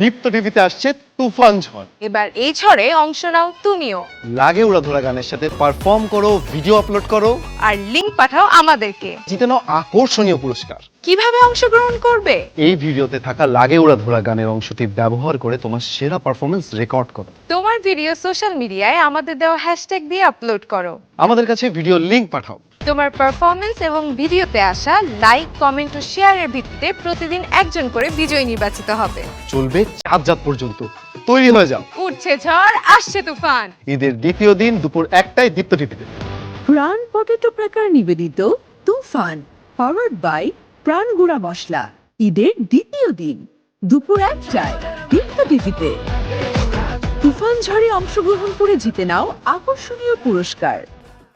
দীপ্ত টিভিতে আসছে তুফান ঝড়। এবার এই ঝড়ে অংশ নাও তুমিও। লাগে উড়াধরা গানের সাথে পারফর্ম করো ভিডিও আপলোড করো। আর লিংক পাঠাও আমাদেরকে। জিতে নাও আকর্ষণীয় পুরস্কার। কীভাবে অংশগ্রহণ করবে? এই ভিডিওতে থাকা লাগে উড়াধরা গানের অংশটি ব্যবহার করে তোমার সেরা পারফরমেন্স রেকর্ড করো। তোমার ভিডিও সোশ্যাল মিডিয়ায় আমাদের দেওয়া হ্যাশট্যাগ দিয়ে আপলোড করো। আমাদের কাছে ভিডিও লিংক পাঠাও। তোমার পারফরমেন্স এবং ভিডিওতে আসা লাইক কমেন্ট ও শেয়ারের ভিত্তিতে প্রতিদিন একজন করে বিজয়ী নির্বাচিত হবে। চলবে চাঁদ জাত পর্যন্ত। তৈরি হয়ে যাও। উঠছে ঝড় আসছে তুফান। ঈদের দ্বিতীয় দিন দুপুর একটাই দীপ্ত টিভিতে। প্রাণ পটেটো প্রেকার নিবেদিত তুফান পাওয়ার্ড বাই প্রাণ গুঁড়া মশলা। ঈদের দ্বিতীয় দিন দুপুর একটায় দীপ্ত টিভিতে। তুফান ঝড়ে অংশগ্রহণ করে জিতে নাও আকর্ষণীয় পুরস্কার।